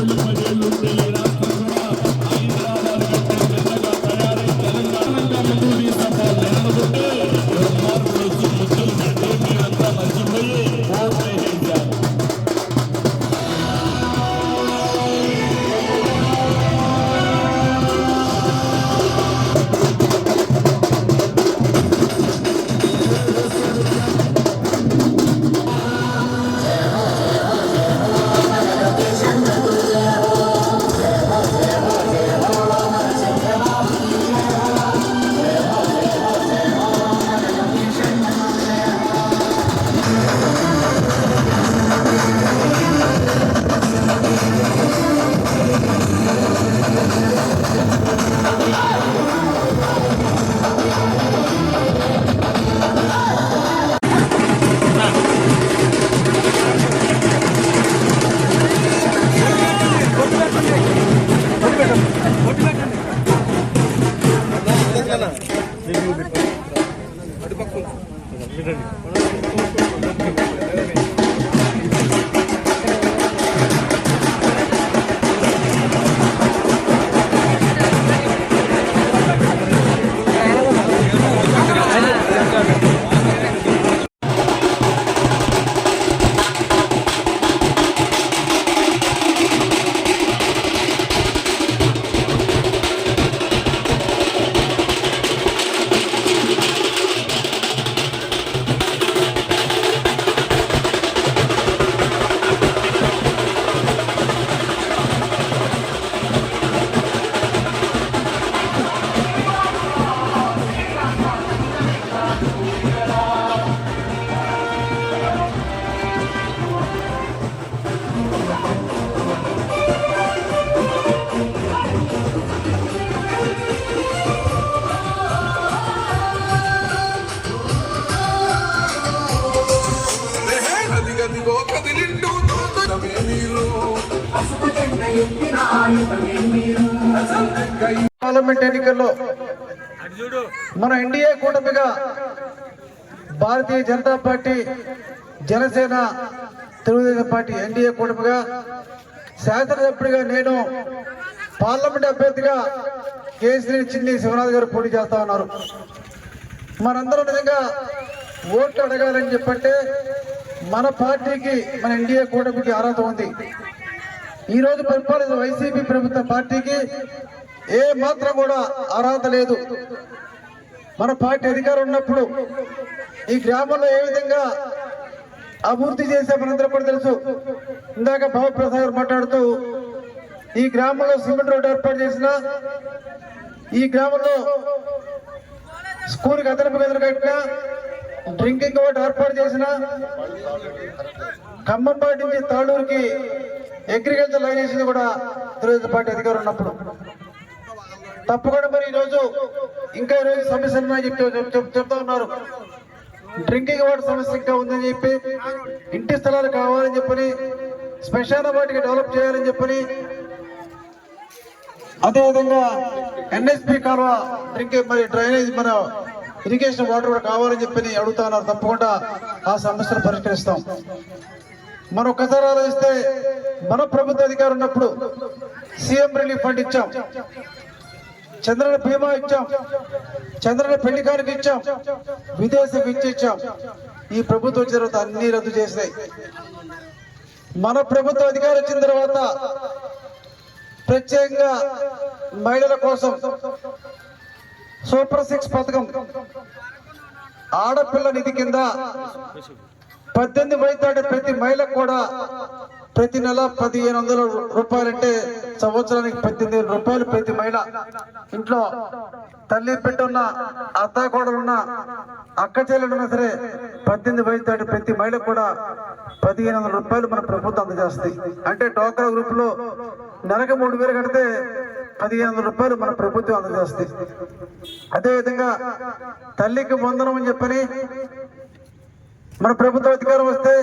Thank you. 在这里。parliament ఎన్నికల్లో మన NDA కూటమిగా Bharatiya Janata Party Janasena Telugu Desam Party NDA కూటమిగా శాసనసభ్యుడిగా నేను పార్లమెంట్ అభ్యర్థిగా కేసీఆర్ చిన్ని శివనాథ్ గారు పోటీ చేస్తా ఉన్నారు. మనందరం నిజంగా ఓట్లు అడగాలని చెప్పంటే మన పార్టీకి మన ఎన్డీఏ కూటమికి అర్హత ఉంది. ఈ రోజు పరిపాలన వైసీపీ ప్రభుత్వ పార్టీకి ఏ మాత్రం కూడా అర్హత లేదు. మన పార్టీ అధికారం ఉన్నప్పుడు ఈ గ్రామంలో ఏ విధంగా అభివృద్ధి చేసే మనందరం కూడా తెలుసు. ఇందాక భావప్రసాద్ గారు మాట్లాడుతూ ఈ గ్రామంలో సిమెంట్ రోడ్డు ఏర్పాటు చేసిన ఈ గ్రామంలో స్కూల్కి అదనపు గదులు కట్టిన డ్రింకింగ్ వాటర్ ఏర్పాటు చేసిన ఖమ్మంపాటి నుంచి తాళూరుకి అగ్రికల్చర్ లైన్ వేసింది కూడా తెలుగుదేశం పార్టీ అధికారం ఉన్నప్పుడు. తప్పకుండా మరి ఈ రోజు ఇంకా ఈరోజు రోజు సమస్యలు ఉన్నాయని చెప్పి చెప్తా ఉన్నారు. డ్రింకింగ్ వాటర్ సమస్య ఇంకా ఉందని చెప్పి ఇంటి స్థలాలు కావాలని చెప్పని శ్మశాన వాటికి డెవలప్ చేయాలని చెప్పని అదేవిధంగా ఎన్ఎస్పి కాలువ డ్రింకింగ్ మరి డ్రైనేజ్ మన ఇరిగేషన్ వాటర్ కూడా కావాలని చెప్పి అడుగుతా ఉన్నారు. తప్పకుండా ఆ సమస్యను పరిష్కరిస్తాం. మరొకసారి ఆలోచిస్తే మన ప్రభుత్వ అధికారం ఉన్నప్పుడు సీఎం రిలీఫ్ ఫండ్ ఇచ్చాం. చంద్రన బీమా ఇచ్చాం. చంద్రన పెళ్ళి కానుక ఇచ్చాం. విదేశీ విద్య ఇచ్చాం. ఈ ప్రభుత్వం వచ్చిన తర్వాత అన్ని రద్దు చేసినాయి. మన ప్రభుత్వం అధికారం వచ్చిన తర్వాత ప్రత్యేకంగా మహిళల కోసం సూపర్ సిక్స్ పథకం ఆడపిల్ల నిధి కింద పద్దెనిమిది వయసు ప్రతి మహిళకు కూడా ప్రతి నెల పదిహేను వందల రూపాయలంటే సంవత్సరానికి పద్దెనిమిది వేల రూపాయలు ప్రతి మహిళ. ఇంట్లో తల్లి పెట్టున్న అత్త కూడా ఉన్న అక్క చెల్లెలున్నా సరే పద్దెనిమిది వయసు దాటి ప్రతి మహిళకు కూడా పదిహేను వందల రూపాయలు మన ప్రభుత్వం అందజేస్తుంది. అంటే డోక్రా గ్రూప్లో నెలకు మూడు వేలు కడితే పదిహేను వందల రూపాయలు మన ప్రభుత్వం అందజేస్తుంది. అదేవిధంగా తల్లికి వందనం అని చెప్పని మన ప్రభుత్వ అధికారం వస్తే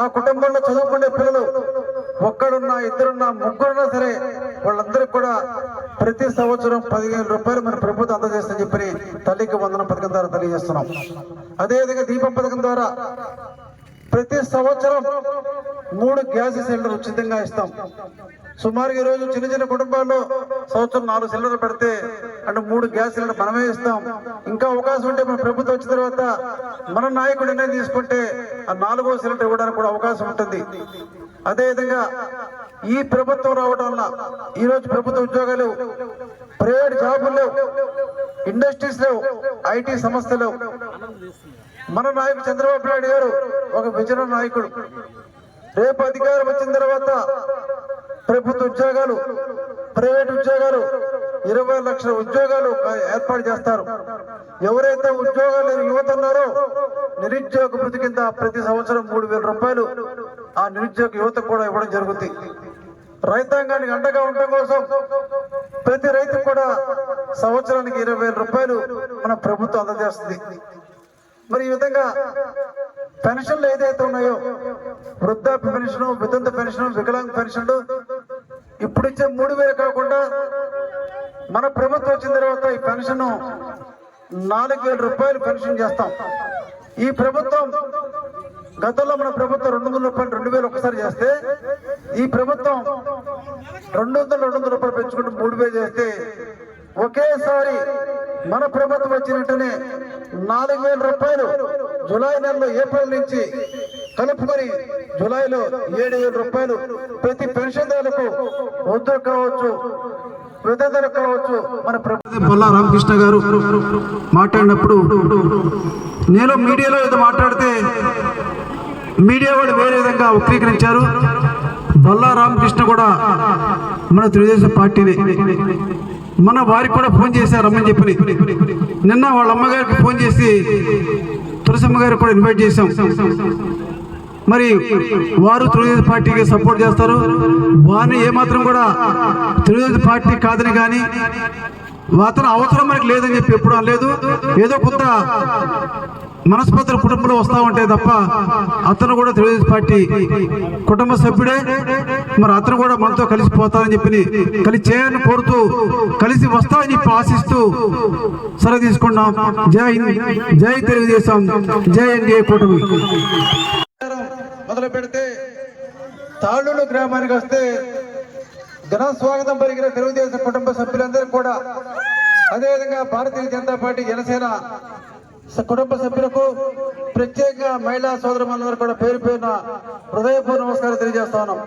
ఆ కుటుంబంలో చదువుకునే పిల్లలు ఒక్కడున్నా ఇద్దరున్నా ముగ్గురున్నా సరే వాళ్ళందరికీ కూడా ప్రతి సంవత్సరం పదిహేను రూపాయలు మన ప్రభుత్వం అందజేస్తుందని చెప్పి తల్లికి వందనం పథకం ద్వారా తెలియజేస్తున్నాం. అదేవిధంగా దీపం పథకం ద్వారా ప్రతి సంవత్సరం మూడు గ్యాస్ సిలిండర్ ఉచితంగా ఇస్తాం. సుమారుగా ఈ రోజు చిన్న చిన్న కుటుంబాల్లో సంవత్సరం నాలుగు సిలిండర్లు పెడితే అంటే మూడు గ్యాస్ సిలిండర్ మనమే ఇస్తాం. ఇంకా అవకాశం ఉంటే మన ప్రభుత్వం వచ్చిన తర్వాత మన నాయకుడు నిర్ణయం తీసుకుంటే ఆ నాలుగో సిలిండర్ ఇవ్వడానికి కూడా అవకాశం ఉంటుంది. అదేవిధంగా ఈ ప్రభుత్వం రావడం వల్ల ఈరోజు ప్రభుత్వ ఉద్యోగాలు ప్రైవేట్ జాబులు ఇండస్ట్రీస్లో ఇండస్ట్రీస్ లేవు. ఐటీ సంస్థలు మన నాయకుడు చంద్రబాబు నాయుడు గారు ఒక విజన నాయకుడు. రేపు అధికారం వచ్చిన తర్వాత ప్రభుత్వ ఉద్యోగాలు ప్రైవేట్ ఉద్యోగాలు ఇరవై లక్షల ఉద్యోగాలు ఏర్పాటు చేస్తారు. ఎవరైతే ఉద్యోగాలు లేని యువత ఉన్నారో నిరుద్యోగ వృత్తి కింద ప్రతి సంవత్సరం మూడు వేల రూపాయలు ఆ నిరుద్యోగ యువతకు కూడా ఇవ్వడం జరుగుతుంది. రైతాంగానికి అండగా ఉండటం కోసం ప్రతి రైతుకు కూడా సంవత్సరానికి ఇరవై వేల రూపాయలు మన ప్రభుత్వం అందజేస్తుంది. మరి ఈ విధంగా పెన్షన్లు ఏదైతే ఉన్నాయో వృద్ధాప్య పెన్షన్ వితంత పెన్షన్ వికలాంగ పెన్షన్లు ఇప్పుడు ఇచ్చే మూడు వేలు కాకుండా మన ప్రభుత్వం వచ్చిన తర్వాత ఈ పెన్షన్ నాలుగు వేల రూపాయలు పెన్షన్ చేస్తాం. ఈ ప్రభుత్వం గతంలో మన ప్రభుత్వం రెండు వందల రూపాయలు రెండు వేలు ఒకసారి చేస్తే ఈ ప్రభుత్వం రెండు వందల రెండు వందల రూపాయలు పెంచుకుంటూ మూడు వేలు చేస్తే ఒకేసారి మన ప్రభుత్వం వచ్చిన వెంటనే నాలుగు వేల రూపాయలు జులై నెలలో ఏప్రిల్ నుంచి కలుపుకొని జులైలో ఏడు వేల రూపాయలు ప్రతి పెన్షన్దారులకు వద్దు కావచ్చు విధంగా కావచ్చు మన ప్రభుత్వం. బొల్లా రామకృష్ణ గారు మాట్లాడినప్పుడు నేను మీడియాలో ఏదో మాట్లాడితే మీడియా వాళ్ళు వేరే విధంగా వక్రీకరించారు. బొల్లా రామకృష్ణ కూడా మన తెలుగుదేశం పార్టీని. మన వారికి కూడా ఫోన్ చేశారు రమ్మని చెప్పి నిన్న వాళ్ళ అమ్మగారికి ఫోన్ చేసి తులసమ్మ గారికి కూడా ఇన్వైట్ చేశాం. మరి వారు తెలుగుదేశం పార్టీకి సపోర్ట్ చేస్తారు. వారిని ఏమాత్రం కూడా తెలుగుదేశం పార్టీ కాదని కానీ అతను అవసరం మనకి లేదని చెప్పి ఎప్పుడు అనలేదు. ఏదో కొంత మనస్పత్ర కుటుంబంలో వస్తా ఉంటే తప్ప అతను కూడా తెలుగుదేశం పార్టీ కుటుంబ సభ్యుడే. మరి అతను కూడా మనతో కలిసి పోతానని చెప్పి కలిసి చేయాలని కోరుతూ కలిసి వస్తానని చెప్పి ఆశిస్తూ సరే తీసుకున్నాం జై హింద్ జై తెలుగుదేశం జై ఎన్డీఏ కూటమి. మొదలు పెడితే తాళ్ళూరు గ్రామానికి వస్తే ఘన స్వాగతం పలికిన తెలుగుదేశం కుటుంబ సభ్యులందరూ కూడా అదేవిధంగా భారతీయ జనతా పార్టీ జనసేన కుటుంబ సభ్యులకు ప్రత్యేకంగా మహిళా సోదరులందరూ కూడా పేరు పేరున హృదయపూర్వ నమస్కారం తెలియజేస్తా ఉన్నాం.